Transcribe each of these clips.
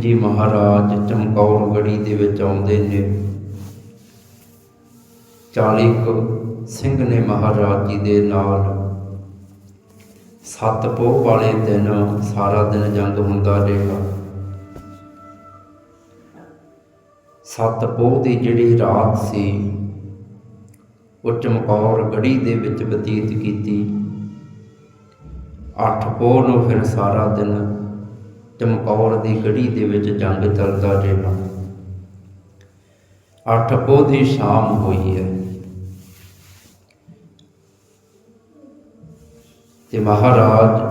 ਜੀ ਮਹਾਰਾਜ ਚਮਕੌਰ ਗੜੀ ਦੇ ਵਿੱਚ ਆਉਂਦੇ ਨੇ। 40 ਸਿੰਘ ਨੇ ਮਹਾਰਾਜ ਜੀ ਦੇ ਨਾਲ ਸੱਤ ਪੋਹ ਵਾਲੇ ਦਿਨ ਸਾਰਾ ਦਿਨ ਜੰਗ ਹੁੰਦਾ ਰਿਹਾ। ਸੱਤ ਪੋਹ ਦੀ ਜਿਹੜੀ ਰਾਤ ਸੀ, ਉਹ ਚਮਕੌਰ ਗੜੀ ਦੇ ਵਿੱਚ ਬਤੀਤ ਕੀਤੀ। ਅੱਠ ਪੋਹ ਨੂੰ ਫਿਰ ਸਾਰਾ ਦਿਨ ਚਮਕੌਰ ਦੀ ਗੜੀ ਦੇ ਵਿੱਚ ਜੰਗ ਚੱਲਦਾ ਰਿਹਾ। ਅੱਠ ਪੋਹ ਦੀ ਸ਼ਾਮ ਹੋਈ ਹੈ। ਤੇ ਮਹਾਰਾਜ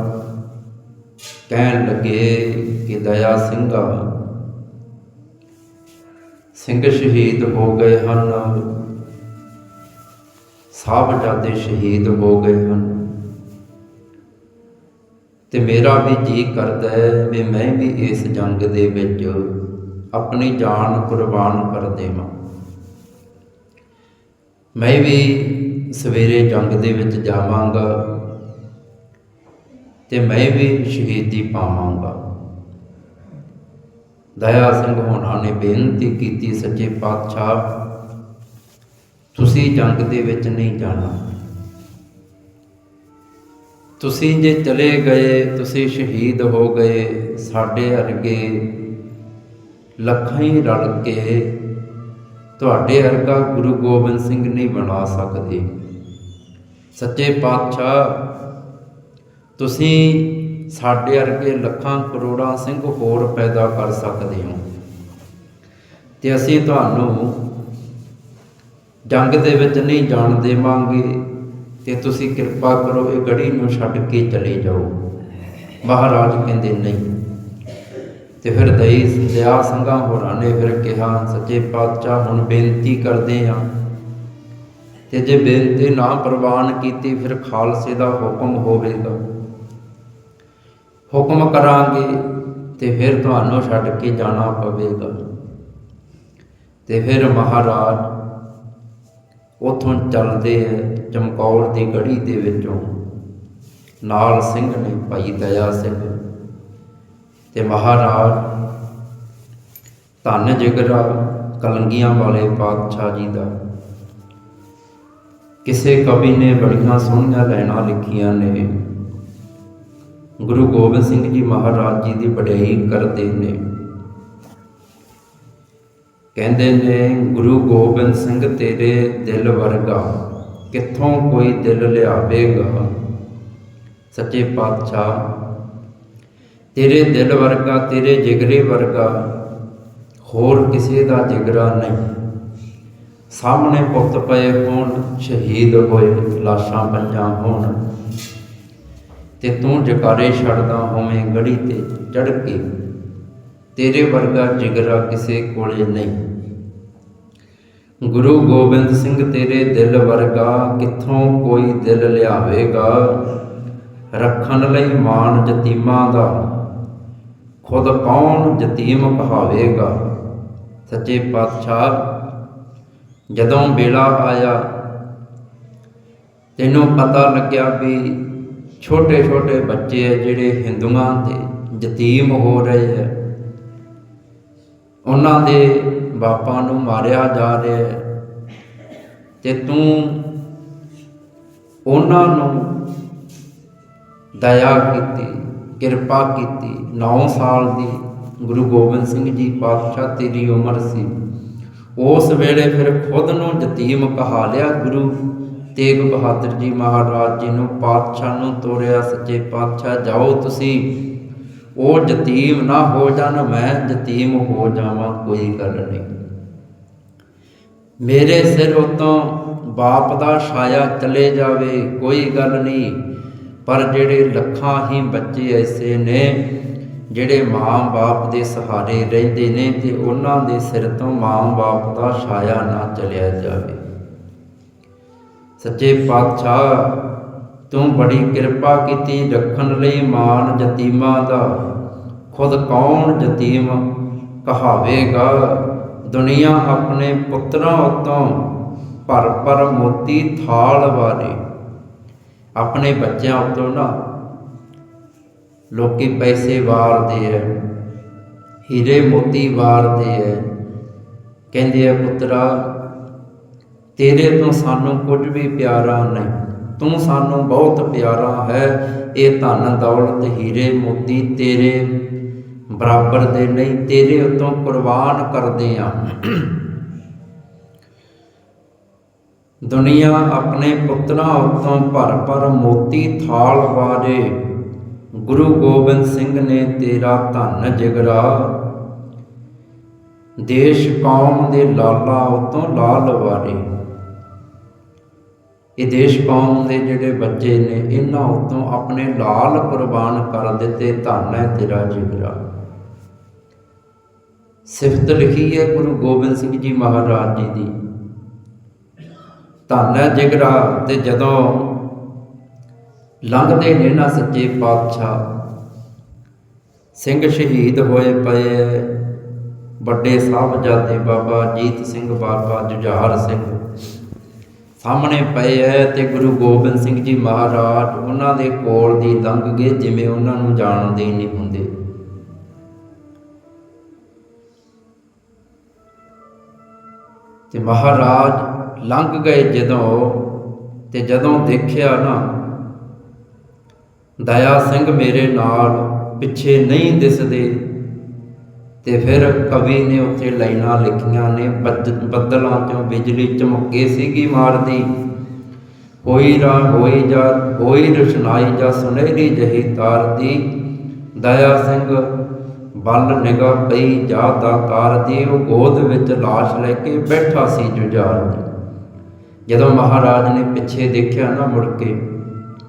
ਕਹਿਣ ਲੱਗੇ ਕਿ ਦਇਆ ਸਿੰਘਾ, ਸਿੰਘ ਸ਼ਹੀਦ ਹੋ ਗਏ ਹਨ। ਸਾਹਿਬਜ਼ਾਦੇ ਸ਼ਹੀਦ ਹੋ ਗਏ ਹਨ। ਤੇ ਮੇਰਾ ਵੀ ਜੀ ਕਰਦਾ ਹੈ ਵੀ ਮੈਂ ਵੀ ਇਸ ਜੰਗ ਦੇ ਵਿੱਚ ਆਪਣੀ ਜਾਨ ਕੁਰਬਾਨ ਕਰ ਦੇਵਾਂ। ਮੈਂ ਵੀ ਸਵੇਰੇ ਜੰਗ ਦੇ ਵਿੱਚ ਜਾਵਾਂਗਾ ਤੇ ਮੈਂ ਵੀ ਸ਼ਹੀਦੀ ਪਾਵਾਂਗਾ। ਦਇਆ ਸਿੰਘ ਹੋਣਾ ਨੇ ਬੇਨਤੀ ਕੀਤੀ ਸੱਚੇ ਪਾਤਸ਼ਾਹ, ਤੁਸੀਂ ਜੰਗ ਦੇ ਵਿੱਚ ਨਹੀਂ ਜਾਣਾ। ਤੁਸੀਂ ਜੇ ਚਲੇ ਗਏ, ਤੁਸੀਂ ਸ਼ਹੀਦ ਹੋ ਗਏ, ਸਾਡੇ ਅਰਗੇ ਲੱਖਾਂ ਹੀ ਰਲ ਕੇ ਤੁਹਾਡੇ ਅਰਗਾ ਗੁਰੂ ਗੋਬਿੰਦ ਸਿੰਘ ਨਹੀਂ ਬਣਾ ਸਕਦੇ। ਸੱਚੇ ਪਾਤਸ਼ਾਹ, ਤੁਸੀਂ ਸਾਡੇ ਅਰਗੇ ਲੱਖਾਂ ਕਰੋੜਾਂ ਸਿੰਘ ਹੋਰ ਪੈਦਾ ਕਰ ਸਕਦੇ ਹੋ। ਤੇ ਅਸੀਂ ਤੁਹਾਨੂੰ ਜੰਗ ਦੇ ਵਿੱਚ ਨਹੀਂ ਜਾਣ ਦੇਵਾਂਗੇ। ਤੇ ਤੁਸੀਂ ਕਿਰਪਾ ਕਰੋ, ਇਹ ਗੜੀ ਨੂੰ ਛੱਡ ਕੇ ਚਲੇ ਜਾਓ। ਮਹਾਰਾਜ ਕਹਿੰਦੇ ਨਹੀਂ। ਤੇ ਫਿਰ ਦਈ ਦਇਆ ਸੰਘਾਂ ਹੋਰਾਂ ਨੇ ਫਿਰ ਕਿਹਾ, ਸੱਚੇ ਪਾਤਸ਼ਾਹ, ਹੁਣ ਬੇਨਤੀ ਕਰਦੇ ਹਾਂ। ਤੇ ਜੇ ਬੇਨਤੀ ਨਾ ਪ੍ਰਵਾਨ ਕੀਤੀ, ਫਿਰ ਖਾਲਸੇ ਦਾ ਹੁਕਮ ਹੋਵੇਗਾ। ਹੁਕਮ ਕਰਾਂਗੇ ਤੇ ਫਿਰ ਤੁਹਾਨੂੰ ਛੱਡ ਕੇ ਜਾਣਾ ਪਵੇਗਾ। ਤੇ ਫਿਰ ਮਹਾਰਾਜ ਉਥੋਂ ਚੱਲਦੇ ਐ ਚਮਕੌਰ ਦੀ ਗੜੀ ਦੇ ਵਿੱਚੋਂ ਨਾਲ ਸਿੰਘ ਨੇ ਭਾਈ ਦਇਆ ਸਿੰਘ ਤੇ ਮਹਾਰਾਜ ਧੰਨ ਜਿਗਰਾ ਕਲੰਗੀਆਂ ਵਾਲੇ ਪਾਤਸ਼ਾਹ ਜੀ ਦਾ। ਕਿਸੇ ਕਵੀ ਨੇ ਬੜੀਆਂ ਸੋਹਣੀਆਂ ਲਾਈਨਾਂ ਲਿਖੀਆਂ ਨੇ। ਗੁਰੂ ਗੋਬਿੰਦ ਸਿੰਘ ਜੀ ਮਹਾਰਾਜ ਜੀ ਦੀ ਵਡਿਆਈ ਕਰਦੇ ਨੇ। ਕਹਿੰਦੇ ਨੇ, ਗੁਰੂ ਗੋਬਿੰਦ ਸਿੰਘ ਤੇਰੇ ਦਿਲ ਵਰਗਾ ਕਿੱਥੋਂ ਕੋਈ ਦਿਲ ਲਿਆਵੇਗਾ? ਸੱਚੇ ਪਾਤਸ਼ਾਹ, ਤੇਰੇ ਦਿਲ ਵਰਗਾ, ਤੇਰੇ ਜਿਗਰੇ ਵਰਗਾ ਹੋਰ ਕਿਸੇ ਦਾ ਜਿਗਰਾ ਨਹੀਂ। ਸਾਹਮਣੇ ਪੁੱਤ ਪਏ ਹੋਣ, ਸ਼ਹੀਦ ਹੋਏ, ਲਾਸ਼ਾਂ ਪੰਜਾਂ ਹੋਣ। ਤੇ ਤੂੰ ਜਕਾਰੇ ਛੱਡਦਾ ਹੋਵੇਂ ਗੜੀ ਤੇ ਚੜ ਕੇ, ਤੇਰੇ ਵਰਗਾ ਜਿਗਰਾ ਕਿਸੇ ਕੋਲੇ ਨਹੀਂ। ਗੁਰੂ ਗੋਬਿੰਦ ਸਿੰਘ ਤੇਰੇ ਦਿਲ ਵਰਗਾ ਕਿੱਥੋਂ ਕੋਈ ਦਿਲ ਲਿਆਵੇਗਾ? ਰੱਖਣ ਲਈ ਮਾਨ ਜਤੀਮਾਂ ਦਾ, ਖੁਦ ਕੌਣ ਜਤੀਮ ਕਹਾਵੇਗਾ? ਸੱਚੇ ਪਾਤਸ਼ਾਹ, ਜਦੋਂ ਵੇਲਾ ਆਇਆ, ਤੈਨੂੰ ਪਤਾ ਲੱਗਿਆ ਵੀ ਛੋਟੇ ਛੋਟੇ ਬੱਚੇ ਆ ਜਿਹੜੇ ਹਿੰਦੂਆਂ ਦੇ ਯਤੀਮ ਹੋ ਰਹੇ ਆ। ਉਹਨਾਂ ਦੇ ਬਾਪਾਂ ਨੂੰ ਮਾਰਿਆ ਜਾ ਰਿਹਾ ਹੈ ਤੇ ਤੂੰ ਉਹਨਾਂ ਨੂੰ ਦਇਆ ਕੀਤੀ, ਕਿਰਪਾ ਕੀਤੀ। 9 ਸਾਲ ਦੀ ਗੁਰੂ ਗੋਬਿੰਦ ਸਿੰਘ ਜੀ ਪਾਤਸ਼ਾਹ ਤੇਰੀ ਉਮਰ ਸੀ। ਉਸ ਵੇਲੇ ਫਿਰ ਖੁਦ ਨੂੰ ਯਤੀਮ ਕਹਾ ਲਿਆ ਗੁਰੂ। ਤੇਗ ਬਹਾਦਰ ਜੀ ਮਹਾਰਾਜ ਜੀ ਨੂੰ ਪਾਤਸ਼ਾਹ ਨੂੰ ਤੋਰਿਆ, ਸੱਚੇ ਪਾਤਸ਼ਾਹ ਜਾਓ ਤੁਸੀਂ। ਉਹ ਯਤੀਮ ਨਾ ਹੋ ਜਾਣ, ਮੈਂ ਯਤੀਮ ਹੋ ਜਾਵਾਂ, ਕੋਈ ਗੱਲ ਨਹੀਂ। ਮੇਰੇ ਸਿਰ ਉਤੋਂ ਬਾਪ ਦਾ ਛਾਇਆ ਚਲੇ ਜਾਵੇ, ਕੋਈ ਗੱਲ ਨਹੀਂ। ਪਰ ਜਿਹੜੇ ਲੱਖਾਂ ਹੀ ਬੱਚੇ ਐਸੇ ਨੇ, ਜਿਹੜੇ ਮਾਂ-ਬਾਪ ਦੇ ਸਹਾਰੇ ਰਹਿੰਦੇ ਨੇ, ਤੇ ਉਹਨਾਂ ਦੇ ਸਿਰ ਤੋਂ ਮਾਂ-ਬਾਪ ਦਾ ਛਾਇਆ ਨਾ ਚਲਿਆ ਜਾਵੇ। ਸੱਚੇ ਪਾਤਸ਼ਾਹ ਤੂੰ ਬੜੀ ਕਿਰਪਾ ਕੀਤੀ ਰੱਖਣ ਲਈ ਮਾਨ ਯਤੀਮਾਂ ਦਾ। ਖੁਦ ਕੌਣ ਯਤੀਮ ਕਹਾਵੇਗਾ? ਦੁਨੀਆ ਆਪਣੇ ਪੁੱਤਰਾਂ ਉਤੋਂ ਭਰ ਭਰ ਮੋਤੀ ਥਾਲ ਵਾਰੇ। ਆਪਣੇ ਬੱਚਿਆਂ ਉਤੋਂ ਨਾ ਲੋਕੀ ਪੈਸੇ ਵਾਰਦੇ ਐ, ਹੀਰੇ ਮੋਤੀ ਵਾਰਦੇ ਐ। ਕਹਿੰਦੇ ਆ ਪੁੱਤਰਾ, ਤੇਰੇ ਤੋਂ ਸਾਨੂੰ ਕੁਝ ਵੀ ਪਿਆਰਾ ਨਹੀਂ। ਤੂੰ ਸਾਨੂੰ ਬਹੁਤ ਪਿਆਰਾ ਹੈ। ਇਹ ਧਨ ਦੌਲਤ ਹੀਰੇ ਮੋਤੀ ਤੇਰੇ ਬਰਾਬਰ ਦੇ ਨਹੀਂ, ਤੇਰੇ ਉਤੋਂ ਕੁਰਬਾਨ ਕਰਦੇ ਆ ਦੁਨੀਆ ਆਪਣੇ ਪੁੱਤਰਾਂ ਉਤੋਂ ਭਰ ਭਰ ਮੋਤੀ ਥਾਲ ਵਾਰੇ। ਗੁਰੂ ਗੋਬਿੰਦ ਸਿੰਘ ਨੇ ਤੇਰਾ ਧਨ ਜਿਗਰਾ। ਦੇਸ਼ ਕੌਮ ਦੇ ਲਾਲਾ ਉਤੋਂ ਲਾਲ ਵਾਰੇ। ਇਹ ਦੇਸ਼ ਕੌਮ ਦੇ ਜਿਹੜੇ ਬੱਚੇ ਨੇ, ਇਹਨਾਂ ਉਤੋਂ ਆਪਣੇ ਲਾਲ ਕੁਰਬਾਨ ਕਰ ਦਿੱਤੇ, ਧੰਨ ਹੈ ਤੇਰਾ ਜਿਗਰਾ ਸਿਫਤ ਲਿਖੀ ਹੈ ਗੁਰੂ ਗੋਬਿੰਦ ਸਿੰਘ ਜੀ ਮਹਾਰਾਜ ਜੀ ਦੀ ਧੰਨ ਹੈ ਜਿਗਰਾ, ਤੇ ਜਦੋਂ ਲੰਘਦੇ ਨੇ ਨਾ ਸੱਚੇ ਪਾਤਸ਼ਾਹ, ਸਿੰਘ ਸ਼ਹੀਦ ਹੋਏ ਪਏ ਐ। ਵੱਡੇ ਸਾਹਿਬਜ਼ਾਦੇ ਬਾਬਾ ਜੀਤ ਸਿੰਘ ਬਾਬਾ ਜੁਝਾਰ ਸਿੰਘ ਸਾਹਮਣੇ ਪਏ ਹੈ ਤੇ ਗੁਰੂ ਗੋਬਿੰਦ ਸਿੰਘ ਜੀ ਮਹਾਰਾਜ ਉਹਨਾਂ ਦੇ ਕੋਲ ਦੀ ਲੰਘ ਗਏ ਜਿਵੇਂ ਉਹਨਾਂ ਨੂੰ ਜਾਣਦੇ ਹੀ ਨਹੀਂ ਹੁੰਦੇ। ਤੇ ਮਹਾਰਾਜ ਲੰਘ ਗਏ ਜਦੋਂ ਤੇ ਜਦੋਂ ਦੇਖਿਆ ਨਾ, ਦਇਆ ਸਿੰਘ ਮੇਰੇ ਨਾਲ ਪਿੱਛੇ ਨਹੀਂ ਦਿਸਦੇ। ਤੇ ਫਿਰ ਕਵੀ ਨੇ ਉੱਥੇ ਲਾਈਨਾਂ ਲਿਖੀਆਂ ਨੇ, ਬੱਦ- ਬੱਦਲਾਂ ਚੋਂ ਬਿਜਲੀ ਚਮਕੇ ਸੀਗੀ ਮਾਰਦੀ। ਹੋਈ ਰਾ ਹੋਈ ਜਾ ਹੋਈ ਰਸ਼ਨਾਈ ਜਾ ਸੁਨਹਿਰੀ ਜਹੀ ਤਾਰਦੀ ਦਇਆ ਸਿੰਘ ਬਲ ਨਿਗਾ ਪਈ ਜਾ ਦਾ ਤਾਰਦੀ ਉਹ ਗੋਦ ਵਿੱਚ ਲਾਸ਼ ਲੈ ਕੇ ਬੈਠਾ ਸੀ ਜੁਝਾਰ ਦੀ ਜਦੋਂ ਮਹਾਰਾਜ ਨੇ ਪਿੱਛੇ ਦੇਖਿਆ ਨਾ ਮੁੜ ਕੇ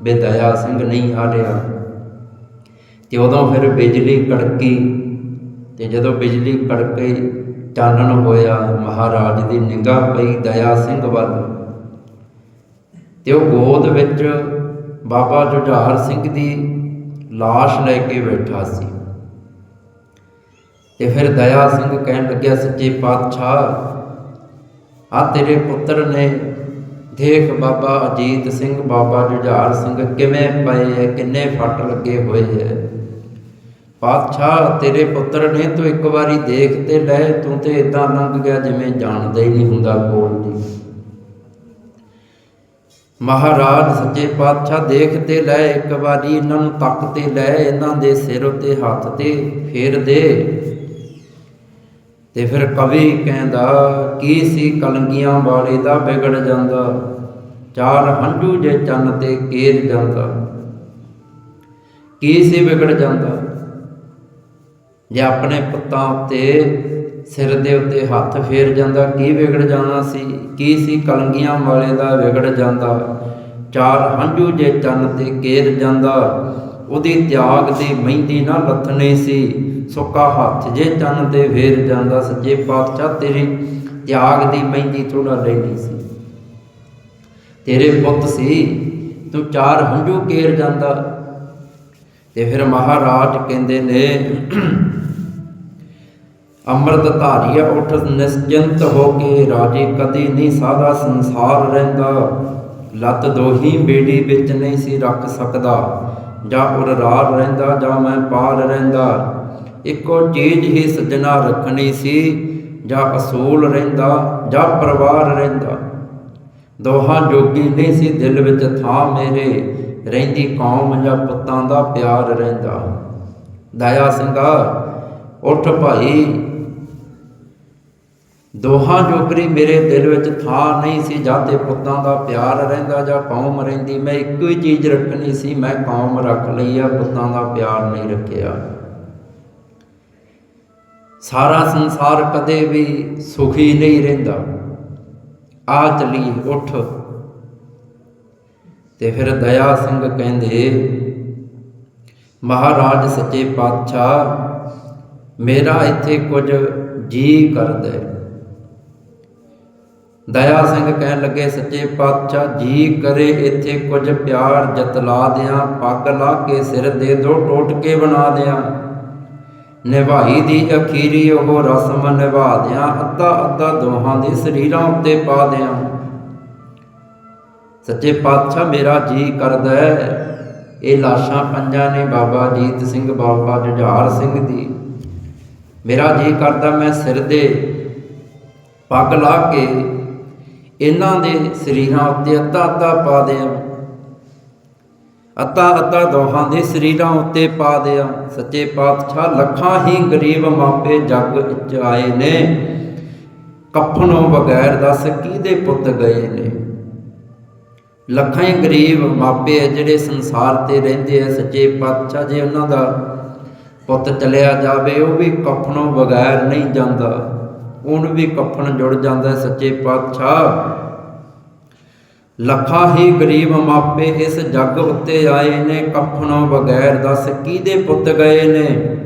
ਬੇ ਦਇਆ ਸਿੰਘ ਨਹੀਂ ਆ ਰਿਹਾ। ਤੇ ਉਦੋਂ ਫਿਰ ਬਿਜਲੀ ਕੜਕੀ ਤੇ ਜਦੋਂ ਬਿਜਲੀ ਕੜਕੇ ਚਾਨਣ ਹੋਇਆ, ਮਹਾਰਾਜ ਦੀ ਨਿਗਾਹ ਪਈ ਦਇਆ ਸਿੰਘ ਵੱਲ। ਤੇ ਉਹ ਗੋਦ ਵਿੱਚ ਬਾਬਾ ਜੁਝਾਰ ਸਿੰਘ ਦੀ ਲਾਸ਼ ਲੈ ਕੇ ਬੈਠਾ ਸੀ। ਤੇ ਫਿਰ ਦਇਆ ਸਿੰਘ ਕਹਿਣ ਲੱਗਿਆ, ਸੱਚੇ ਪਾਤਸ਼ਾਹ ਆ ਤੇਰੇ ਪੁੱਤਰ ਨੇ ਦੇਖ ਬਾਬਾ ਅਜੀਤ ਸਿੰਘ, ਬਾਬਾ ਜੁਝਾਰ ਸਿੰਘ ਕਿਵੇਂ ਪਏ ਐ, ਕਿੰਨੇ ਫੱਟ ਲੱਗੇ ਹੋਏ ਐ। ਪਾਤਸ਼ਾਹ, ਤੇਰੇ ਪੁੱਤਰ ਨੇ ਤੂੰ ਇੱਕ ਵਾਰੀ ਦੇਖ ਤੇ ਲੈ, ਤੂੰ ਤੇ ਇਦਾਂ ਲੰਘ ਗਿਆ ਜਿਵੇਂ ਜਾਣਦਾ ਹੀ ਨਹੀਂ ਹੁੰਦਾ ਕੋਲ ਦੀ। ਮਹਾਰਾਜ, ਸੱਚੇ ਪਾਤਸ਼ਾਹ, ਦੇਖ ਤੇ ਲੈ, ਇੱਕ ਵਾਰੀ ਇਹਨਾਂ ਨੂੰ ਤੱਕ ਤੇ ਲੈ, ਇਹਨਾਂ ਦੇ ਸਿਰ ਉੱਤੇ ਹੱਥ ਤੇ ਫੇਰ ਦੇ। ਤੇ ਫਿਰ ਕਵੀ ਕਹਿੰਦਾ, ਕੀ ਸੀ ਕਲੰਗੀਆਂ ਵਾਲੇ ਦਾ ਵਿਗੜ ਜਾਂਦਾ? ਚਾਰ ਹੰਝੂ ਜੇ ਚੰਨ ਤੇ ਕੇਰ ਜਾਂਦਾ। ਕੀ ਸੀ ਵਿਗੜ ਜਾਂਦਾ? ਜੇ ਆਪਣੇ ਪੁੱਤਾਂ ਉੱਤੇ ਸਿਰ ਦੇ ਉੱਤੇ ਹੱਥ ਫੇਰ ਜਾਂਦਾ, ਕੀ ਵਿਗੜ ਜਾਣਾ ਸੀ? ਕੀ ਸੀ? ਕਲੰਗੀਆਂ ਵਾਲੇ ਦਾ ਵਿਗੜ ਜਾਂਦਾ। ਚਾਰ ਹੰਝੂ ਜੇ ਚੰਨ ਤੇ ਕੇਰ ਜਾਂਦਾ, ਉਹਦੀ ਤਿਆਗ ਦੀ ਮਹਿੰਦੀ ਨਾ ਲੱਥਣੀ ਸੀ। ਸੁੱਕਾ ਹੱਥ ਜੇ ਚੰਨ ਤੇ ਫੇਰ ਜਾਂਦਾ, ਸੱਜੇ ਪਾਤਸ਼ਾਹ ਤੇਰੀ ਤਿਆਗ ਦੀ ਮਹਿੰਦੀ ਥੋੜਾ ਲੈਣੀ ਸੀ। ਤੇਰੇ ਪੁੱਤ ਸੀ, ਤੂੰ ਚਾਰ ਹੰਝੂ ਕੇਰ ਜਾਂਦਾ ਤੇ ਫਿਰ ਮਹਾਰਾਜ ਕਹਿੰਦੇ ਨੇ, ਅੰਮ੍ਰਿਤ ਧਾਰੀਆ ਉਠ ਨਿਸ਼ਚਿੰਤ ਹੋ ਕੇ ਰਾਜੇ ਕਦੇ ਨਹੀਂ ਸਾਦਾ ਸੰਸਾਰ ਰਹਿੰਦਾ। ਲੱਤ ਦੋਹੀ ਬੇੜੀ ਵਿੱਚ ਨਹੀਂ ਸੀ ਰੱਖ ਸਕਦਾ। ਜਾਂ ਉਰਰਾਰ ਰਹਿੰਦਾ, ਜਾਂ ਮੈਂ ਪਾਰ ਰਹਿੰਦਾ। ਇੱਕੋ ਚੀਜ਼ ਹੀ ਸੱਜਣਾ ਰੱਖਣੀ ਸੀ, ਜਾਂ ਅਸੂਲ ਰਹਿੰਦਾ, ਜਾਂ ਪਰਿਵਾਰ ਰਹਿੰਦਾ। ਦੋਹਾਂ ਜੋਗੀ ਨਹੀਂ ਸੀ ਦਿਲ ਵਿੱਚ ਥਾਂ ਮੇਰੇ। ਰਹਿੰਦੀ ਕੌਮ ਜਾਂ ਪੁੱਤਾਂ ਦਾ ਪਿਆਰ ਰਹਿੰਦਾ। ਦਇਆ ਸਿੰਘਾ ਉੱਠ ਭਾਈ। ਦੋਹਾਂ ਜੋਗਰੀ ਮੇਰੇ ਦਿਲ ਵਿੱਚ ਥਾਂ ਨਹੀਂ ਸੀ, ਜਾਂ ਤੇ ਪੁੱਤਾਂ ਦਾ ਪਿਆਰ ਰਹਿੰਦਾ ਜਾਂ ਕੌਮ ਰਹਿੰਦੀ। ਮੈਂ ਇੱਕੋ ਹੀ ਚੀਜ਼ ਰੱਖਣੀ ਸੀ, ਮੈਂ ਕੌਮ ਰੱਖ ਲਈ ਆ, ਪੁੱਤਾਂ ਦਾ ਪਿਆਰ ਨਹੀਂ ਰੱਖਿਆ। ਸਾਰਾ ਸੰਸਾਰ ਕਦੇ ਵੀ ਸੁਖੀ ਨਹੀਂ ਰਹਿੰਦਾ। ਆ ਚਲੀ ਉੱਠ। ਤੇ ਫਿਰ ਦਇਆ ਸਿੰਘ ਕਹਿੰਦੇ, ਮਹਾਰਾਜ ਸੱਚੇ ਪਾਤਸ਼ਾਹ, ਮੇਰਾ ਇੱਥੇ ਕੁਝ ਜੀ ਕਰਦਾ ਹੈ। ਦਇਆ ਸਿੰਘ ਕਹਿਣ ਲੱਗੇ, ਸੱਚੇ ਪਾਤਸ਼ਾਹ, ਜੀ ਕਰੇ, ਇੱਥੇ ਕੁਝ ਪਿਆਰ ਜਤਲਾ ਦਿਆਂ, ਪੱਗ ਲਾ ਕੇ ਸਿਰ ਦੇ ਦੋ ਟੋਟਕੇ ਬਣਾ ਦਿਆਂ ਨਿਭਾਈ ਦੀ ਅਖੀਰੀ ਉਹ ਰਸਮ ਨਿਭਾ ਦਿਆਂ ਅੱਧਾ ਅੱਧਾ ਦੋਹਾਂ ਦੇ ਸਰੀਰਾਂ ਉੱਤੇ ਪਾ ਦਿਆਂ ਸੱਚੇ ਪਾਤਸ਼ਾਹ ਮੇਰਾ ਜੀ ਕਰਦਾ ਹੈ। ਇਹ ਲਾਸ਼ਾਂ ਪੰਜਾਂ ਨੇ ਬਾਬਾ ਜੀਤ ਸਿੰਘ ਬਾਬਾ ਜੁਝਾਰ ਸਿੰਘ ਦੀ। ਮੇਰਾ ਜੀ ਕਰਦਾ ਮੈਂ ਸਿਰ ਦੇ ਪੱਗ ਲਾ ਕੇ ਇਹਨਾਂ ਦੇ ਸਰੀਰਾਂ ਉੱਤੇ ਅੱਧਾ ਅੱਧਾ ਪਾ ਦਿਆਂ। ਅੱਧਾ ਅੱਧਾ ਦੋਹਾਂ ਦੇ ਸਰੀਰਾਂ ਉੱਤੇ ਪਾ ਦਿਆਂ। ਸੱਚੇ ਪਾਤਸ਼ਾਹ ਲੱਖਾਂ ਹੀ ਗਰੀਬ ਮਾਪੇ ਜੱਗ ਵਿੱਚ ਆਏ ਨੇ। ਕਫਨੋਂ ਬਗੈਰ ਦੱਸ ਕਿਹਦੇ ਪੁੱਤ ਗਏ ਨੇ? ਲੱਖਾਂ ਹੀ ਗਰੀਬ ਮਾਪੇ ਆ ਜਿਹੜੇ ਸੰਸਾਰ ਤੇ ਰਹਿੰਦੇ ਆ, ਸੱਚੇ ਪਾਤਸ਼ਾਹ ਜੇ ਉਹਨਾਂ ਦਾ ਪੁੱਤ ਚਲਿਆ ਜਾਵੇ, ਉਹ ਵੀ ਕਫਨੋਂ ਬਗੈਰ ਨਹੀਂ ਜਾਂਦਾ। ਉਹਨੂੰ ਵੀ ਕਫਨ ਜੁੜ ਜਾਂਦਾ, ਸੱਚੇ ਪਾਤਸ਼ਾਹ। ਲੱਖਾਂ ਹੀ ਗਰੀਬ ਮਾਪੇ ਇਸ ਜੱਗ ਉੱਤੇ ਆਏ ਨੇ, ਕਫਨੋਂ ਬਗੈਰ ਦੱਸ ਕਿਹਦੇ ਪੁੱਤ ਗਏ ਨੇ?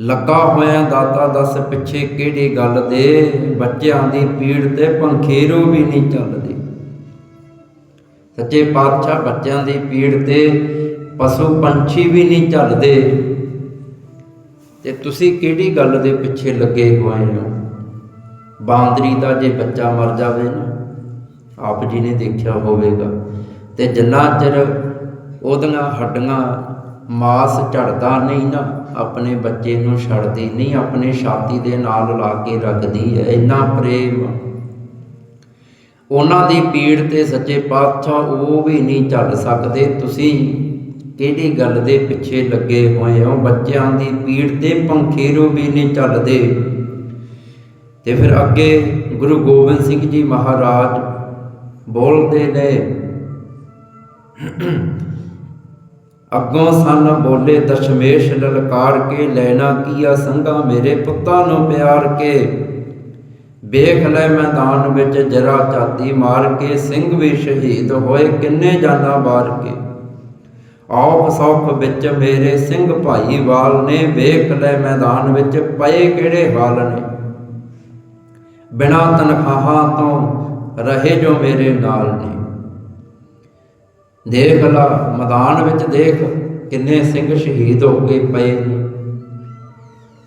ਲੱਗਾ ਹੋਇਆ ਦਾਤਾ ਦੱਸ ਪਿੱਛੇ ਕਿਹੜੀ ਗੱਲ ਦੇ? ਬੱਚਿਆਂ ਦੀ ਪੀੜ ਤੇ ਪੰਖੇਰੋ ਵੀ ਨਹੀਂ ਚੱਲਦੀ। ਸੱਚੇ ਪਾਤਸ਼ਾਹ ਬੱਚਿਆਂ ਦੀ ਪੀੜ ਤੇ ਪਸ਼ੂ ਪੰਛੀ ਵੀ ਨਹੀਂ ਝੱਲਦੇ। ਤੇ ਤੁਸੀਂ ਕਿਹੜੀ ਗੱਲ ਦੇ ਪਿੱਛੇ ਲੱਗੇ ਹੋਏ ਹੋ? ਬਾਂਦਰੀ ਦਾ ਜੇ ਬੱਚਾ ਮਰ ਜਾਵੇ ਨਾ, ਆਪ ਜੀ ਨੇ ਦੇਖਿਆ ਹੋਵੇਗਾ। ਤੇ ਜਿੰਨਾ ਚਿਰ ਉਹਦੀਆਂ ਹੱਡੀਆਂ ਮਾਸ ਝੜਦਾ ਨਹੀਂ ਨਾ, ਆਪਣੇ ਬੱਚੇ ਨੂੰ ਛੱਡਦੀ ਨਹੀਂ, ਆਪਣੇ ਛਾਤੀ ਦੇ ਨਾਲ ਲਾ ਕੇ ਰੱਖਦੀ ਹੈ, ਇੰਨਾ ਪ੍ਰੇਮ ਉਹਨਾਂ ਦੀ ਪੀੜ ਤੇ ਸੱਚੇ ਪਾਤਸ਼ਾਹ ਉਹ ਵੀ ਨਹੀਂ ਝੱਲ ਸਕਦੇ। ਤੁਸੀਂ ਕਿਹੜੀ ਗੱਲ ਦੇ ਪਿੱਛੇ ਲੱਗੇ ਹੋਏ ਹੋ? ਬੱਚਿਆਂ ਦੀ ਪੀੜ ਤੇ ਪੰਖੇਰੋ ਵੀ ਨਹੀਂ ਝੱਲਦੇ। ਤੇ ਫਿਰ ਅੱਗੇ ਗੁਰੂ ਗੋਬਿੰਦ ਸਿੰਘ ਜੀ ਮਹਾਰਾਜ ਬੋਲਦੇ ਨੇ, ਅੱਗੋਂ ਸਨ ਬੋਲੇ, ਦਸ਼ਮੇਸ਼ ਲਲਕਾਰ ਕੇ, ਲੈਣਾ ਕੀਆ ਸੰਗਾ ਮੇਰੇ ਪੁੱਤਾਂ ਨੂੰ ਪਿਆਰ ਕੇ। ਵੇਖ ਲੈ ਮੈਦਾਨ ਵਿੱਚ ਜਰਾ ਚਾਤੀ ਮਾਰ ਕੇ, ਸਿੰਘ ਵੀ ਸ਼ਹੀਦ ਹੋਏ, ਕਿੰਨੇ ਜਾਨਾਂ ਬਾਰ ਕੇ। ਆਪ ਸੌਖ ਵਿੱਚ ਮੇਰੇ ਸਿੰਘ ਭਾਈਵਾਲ ਨੇ, ਵੇਖ ਲੈ ਮੈਦਾਨ ਵਿੱਚ ਪਏ ਕਿਹੜੇ ਹਾਲ ਨੇ। ਬਿਨਾ ਤਨਖਾਹਾਂ ਤੋਂ ਰਹੇ ਜੋ ਮੇਰੇ ਨਾਲ ਨੇ। ਦੇਖ ਲਾ, ਮੈਦਾਨ ਵਿੱਚ ਦੇਖ ਕਿੰਨੇ ਸਿੰਘ ਸ਼ਹੀਦ ਹੋ ਕੇ ਪਏ ਨੇ।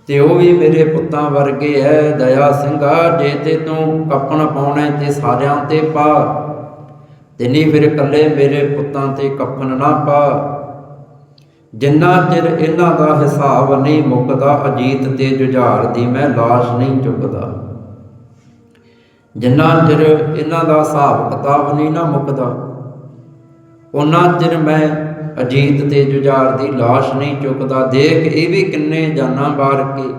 ਤੇ ਉਹ ਵੀ ਮੇਰੇ ਪੁੱਤਾਂ ਵਰਗੇ ਐ, ਦਇਆ ਸਿੰਘਾ ਜੇ ਤੇ ਤੂੰ ਕੱਪਣ ਪਾਉਣਾ ਤੇ ਸਾਰਿਆਂ ਤੇ ਪਾ। ਤੈਨੀ ਫਿਰ ਇਕੱਲੇ ਮੇਰੇ ਪੁੱਤਾਂ ਤੇ ਕੱਪਣ ਨਾ ਪਾ। ਜਿੰਨਾ ਚਿਰ ਇਹਨਾਂ ਦਾ ਹਿਸਾਬ ਨਹੀਂ ਮੁੱਕਦਾ, ਅਜੀਤ ਤੇ ਜੁਝਾਰ ਦੀ ਮੈਂ ਲਾਸ਼ ਨਹੀਂ ਚੁੱਕਦਾ। ਜਿੰਨਾ ਚਿਰ ਇਹਨਾਂ ਦਾ ਹਿਸਾਬ ਕਿਤਾਬ ਨਹੀਂ ਨਾ ਮੁੱਕਦਾ, ਉਹਨਾਂ ਚਿਰ ਮੈਂ ਅਜੀਤ ਤੇ ਜੁਝਾਰ ਦੀ লাশ ਨਹੀਂ ਚੁੱਕਦਾ, ਦੇਖ ਇਹ ਵੀ ਕਿੰਨੇ ਜਾਨਾਂ ਬਾਰ ਕੇ।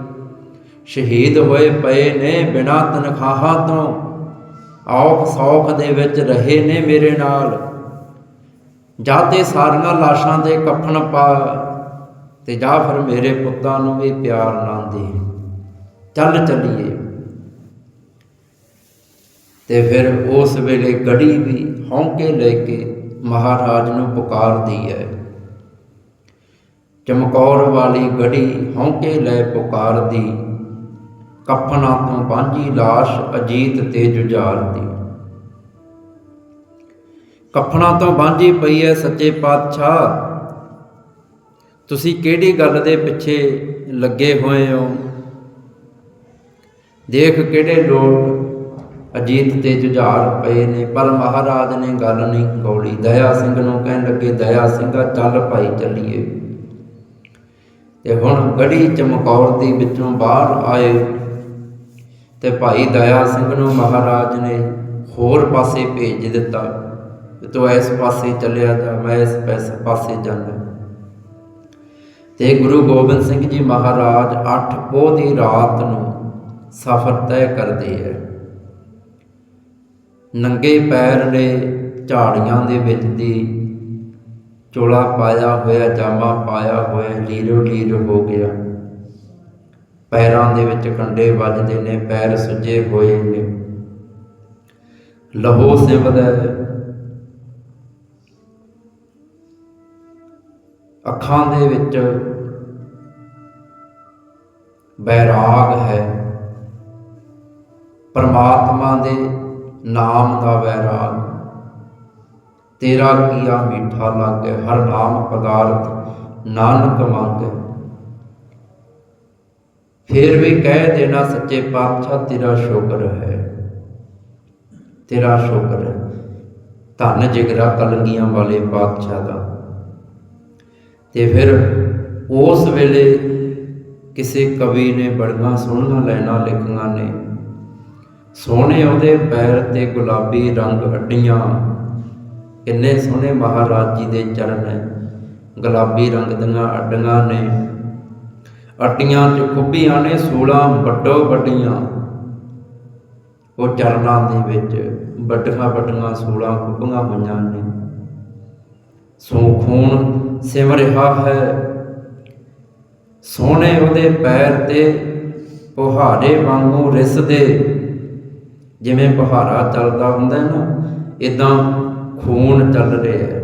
ਸ਼ਹੀਦ ਹੋਏ ਪਏ ਨੇ ਬਿਨਾ ਤਨਖਾਹਾਂ ਤੋਂ। ਔਖ ਸੌਖ ਦੇ ਵਿੱਚ ਰਹੇ ਨੇ ਮੇਰੇ ਨਾਲ। ਜਾਤੇ ਸਾਰੀਆਂ ਲਾਸ਼ਾਂ ਦੇ ਕਫਨ ਪਾ ਤੇ ਜਾ ਫਿਰ ਮੇਰੇ ਪੁੱਤਾਂ ਨੂੰ ਵੀ ਪਿਆਰ ਨਾ ਦੇ ਚੱਲ ਚੱਲੀਏ। ਤੇ ਫਿਰ ਉਸ ਵੇਲੇ ਗੜੀ ਵੀ ਹੌਂਕੇ ਲੈ ਕੇ ਮਹਾਰਾਜ ਨੂੰ ਪੁਕਾਰਦੀ ਹੈ। ਚਮਕੌਰ ਵਾਲੀ ਗੜੀ ਹੌਂਕੇ ਲੈ ਪੁਕਾਰਦੀ। ਕਫਨਾਂ ਤੋਂ ਬਾਂਝੀ লাশ ਅਜੀਤ ਤੇ ਜੁਝਾਰਦੀ। ਕਫਨਾਂ ਤੋਂ ਬਾਂਝੀ ਪਈ ਹੈ ਸੱਚੇ ਪਾਤਸ਼ਾਹ। ਤੁਸੀਂ ਕਿਹੜੀ ਗੱਲ ਦੇ ਪਿੱਛੇ ਲੱਗੇ ਹੋਏ ਹੋ? ਦੇਖ ਕਿਹੜੇ ਲੋਕ ਅਜੀਤ ਤੇ ਜੁਝਾਰ ਪਏ ਨੇ, ਪਰ ਮਹਾਰਾਜ ਨੇ ਗੱਲ ਨਹੀਂ ਗੌਲੀ ਦਇਆ ਸਿੰਘ ਨੂੰ ਕਹਿਣ ਲੱਗੇ, ਦਇਆ ਸਿੰਘਾ, ਚੱਲ ਭਾਈ, ਚੱਲੀਏ। ਤੇ ਹੁਣ ਗੜੀ ਚਮਕੌਰ ਦੀ ਵਿੱਚੋਂ ਬਾਹਰ ਆਏ। ਤੇ ਭਾਈ ਦਇਆ ਸਿੰਘ ਨੂੰ ਮਹਾਰਾਜ ਨੇ ਹੋਰ ਪਾਸੇ ਭੇਜ ਦਿੱਤਾ ਤੇ ਤੂੰ ਇਸ ਪਾਸੇ ਚੱਲਿਆ ਜਾ, ਮੈਂ ਇਸ ਪਾਸੇ ਜਾਣਾ ਤੇ ਗੁਰੂ ਗੋਬਿੰਦ ਸਿੰਘ ਜੀ ਮਹਾਰਾਜ 8 ਪੋਹ ਦੀ ਰਾਤ ਨੂੰ ਸਫ਼ਰ ਤੈਅ ਕਰਦੇ ਹੈ। ਨੰਗੇ ਪੈਰ ਨੇ ਝਾੜੀਆਂ ਦੇ ਵਿੱਚ ਦੀ ਚੋਲਾ ਪਾਇਆ ਹੋਇਆ, ਜਾਮਾ ਪਾਇਆ ਹੋਇਆ ਲੀਰੋ ਲੀਰ ਹੋ ਗਿਆ। ਪੈਰਾਂ ਦੇ ਵਿੱਚ ਕੰਡੇ ਵੱਜਦੇ ਨੇ, ਪੈਰ ਸੁੱਜੇ ਹੋਏ ਨੇ। ਲਹੂ ਸਿਮਦਾ ਅੱਖਾਂ ਦੇ ਵਿੱਚ ਬੈਰਾਗ ਹੈ। ਪਰਮਾਤਮਾ ਦੇ ਨਾਮ ਦਾ ਵੈਰਾਗ। ਤੇਰਾ ਕੀਆ ਮਿੱਠਾ ਲਾਗੇ, ਹਰ ਨਾਮ ਪਦਾਰਥ ਨਾਨਕ ਮੰਗੇ। ਫਿਰ ਵੀ ਕਹਿ ਦੇਣਾ ਸੱਚੇ ਪਾਤਸ਼ਾਹ, ਤੇਰਾ ਸ਼ੁਕਰ ਹੈ। ਤੇਰਾ ਸ਼ੁਕਰ ਹੈ। ਧੰਨ ਜਿਗਰਾ ਕਲੰਗੀਆਂ ਵਾਲੇ ਪਾਤਸ਼ਾਹ ਦਾ। ਤੇ ਫਿਰ ਉਸ ਵੇਲੇ ਕਿਸੇ ਕਵੀ ਨੇ ਬੜੀਆਂ ਸੋਹਣੀਆਂ ਲੈਣਾ ਲਿਖੀਆਂ ਨੇ ਸੋਹਣੇ ਉਹਦੇ ਪੈਰ ਤੇ ਗੁਲਾਬੀ ਰੰਗ ਅੱਡੀਆਂ। ਕਿੰਨੇ ਸੋਹਣੇ ਮਹਾਰਾਜ ਜੀ ਦੇ ਚਰਨ ਹੈ ਗੁਲਾਬੀ ਰੰਗ ਦੀਆਂ ਅੱਡੀਆਂ ਨੇ। ਅੱਡੀਆਂ 'ਚ ਖੁੱਬੀਆਂ ਨੇ 16 ਵੱਡੋ ਵੱਡੀਆਂ। ਉਹ ਚਰਨਾਂ ਦੇ ਵਿੱਚ ਵੱਡੀਆਂ ਵੱਡੀਆਂ 16 ਖੁੱਬੀਆਂ ਹੋਈਆਂ ਨੇ। ਸੋ ਖੂਨ ਸਿਮ ਰਿਹਾ ਹੈ। ਸੋਹਣੇ ਉਹਦੇ ਪੈਰ ਤੇ ਪੁਹਾਰੇ ਵਾਂਗੂ ਰਿਸਦੇ। ਜਿਵੇਂ ਬਹਾਰਾ ਚੱਲਦਾ ਹੁੰਦਾ ਨਾ ਇਦਾਂ ਖੂਨ ਚੱਲ ਰਿਹਾ ਹੈ।